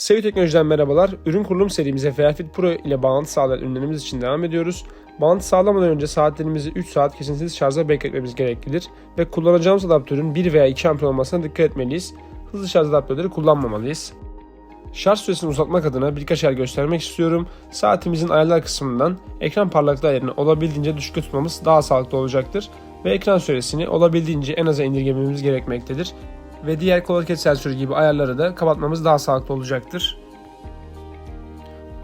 Sevi Teknoloji'den merhabalar. Ürün kurulum serimize Fairfit Pro ile bağlantı sağlayan ürünlerimiz için devam ediyoruz. Bağlantı sağlamadan önce saatlerimizi 3 saat kesintisiz şarja bekletmemiz gereklidir ve kullanacağımız adaptörün 1 veya 2 ampul olmasına dikkat etmeliyiz. Hızlı şarj adaptörleri kullanmamalıyız. Şarj süresini uzatmak adına birkaç yer göstermek istiyorum. Saatimizin ayarlar kısmından ekran parlaklığı ayarını olabildiğince düşük tutmamız daha sağlıklı olacaktır ve ekran süresini olabildiğince en aza indirgememiz gerekmektedir ve diğer kol hareket sensörü gibi ayarları da kapatmamız daha sağlıklı olacaktır.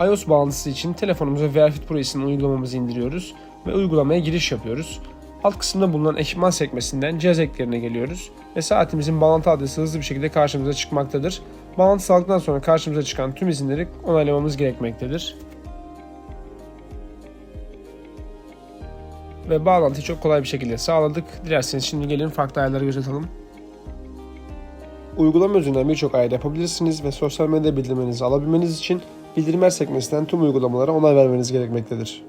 iOS bağlantısı için telefonumuza Verfit Pro isimli uygulamamızı indiriyoruz ve uygulamaya giriş yapıyoruz. Alt kısımda bulunan ekipman sekmesinden cihaz eklerine geliyoruz ve saatimizin bağlantı adresi hızlı bir şekilde karşımıza çıkmaktadır. Bağlantı sağladıktan sonra karşımıza çıkan tüm izinleri onaylamamız gerekmektedir. Ve bağlantıyı çok kolay bir şekilde sağladık. Dilerseniz şimdi gelin farklı ayarları göz atalım. Uygulama üzerinden birçok ayar yapabilirsiniz ve sosyal medya bildirimlerinizi alabilmeniz için bildirimler sekmesinden tüm uygulamalara onay vermeniz gerekmektedir.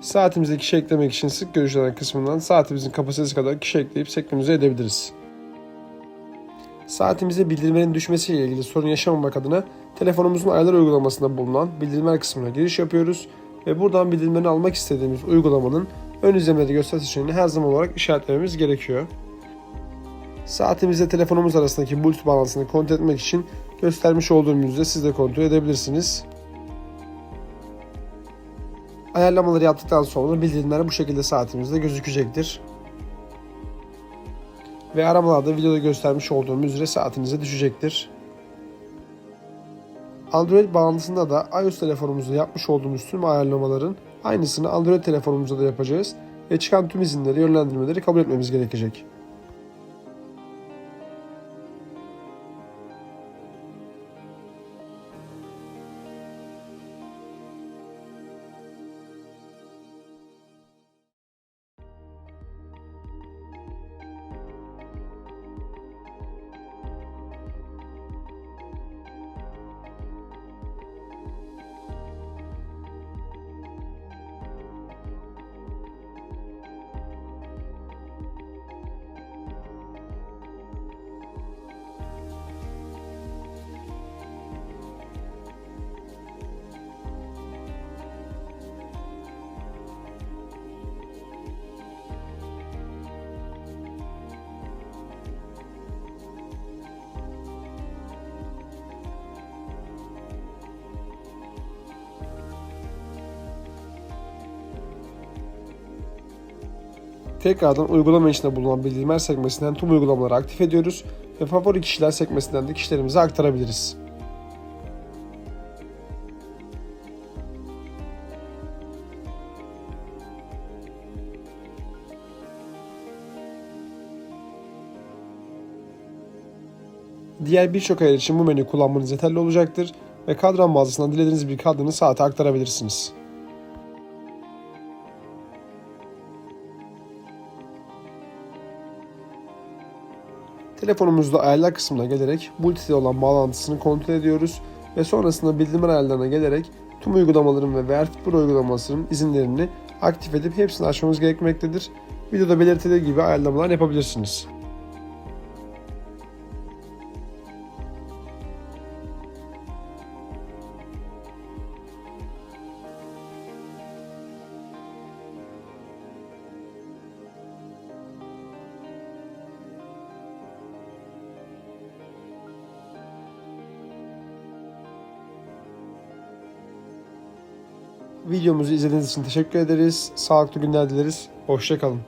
Saatimize kişi eklemek için sık görüşülen kısmından saatimizin kapasitesi kadar kişi ekleyip senkronize edebiliriz. Saatimize bildirimlerin düşmesiyle ilgili sorun yaşamamak adına telefonumuzun ayarlar uygulamasında bulunan bildirimler kısmına giriş yapıyoruz ve buradan bildirimlerini almak istediğimiz uygulamanın ön izlemede göster seçeneğini her zaman olarak işaretlememiz gerekiyor. Saatimizle telefonumuz arasındaki Bluetooth bağlantısını kontrol etmek için göstermiş olduğum yüzde siz de kontrol edebilirsiniz. Ayarlamaları yaptıktan sonra bildirimler bu şekilde saatimizde gözükecektir. Ve aramalarda videoda göstermiş olduğum üzere saatinize düşecektir. Android bağlantısında da iOS telefonumuzda yapmış olduğumuz tüm ayarlamaların aynısını Android telefonumuzda da yapacağız ve çıkan tüm izinleri, yönlendirmeleri kabul etmemiz gerekecek. Tekrardan uygulama içinde bulunan bildirimler sekmesinden tüm uygulamaları aktif ediyoruz ve favori kişiler sekmesinden de kişilerimize aktarabiliriz. Diğer birçok ayar için bu menüyü kullanmanız yeterli olacaktır ve kadran mağazasından dilediğiniz bir kadranı saate aktarabilirsiniz. Telefonumuzda ayarlar kısmına gelerek Bluetooth'e olan bağlantısını kontrol ediyoruz ve sonrasında bildirim ayarlarına gelerek tüm uygulamaların ve Verfit Pro uygulamasının izinlerini aktif edip hepsini açmamız gerekmektedir. Videoda belirtildiği gibi ayarlamalar yapabilirsiniz. Videomuzu izlediğiniz için teşekkür ederiz. Sağlıklı günler dileriz. Hoşçakalın.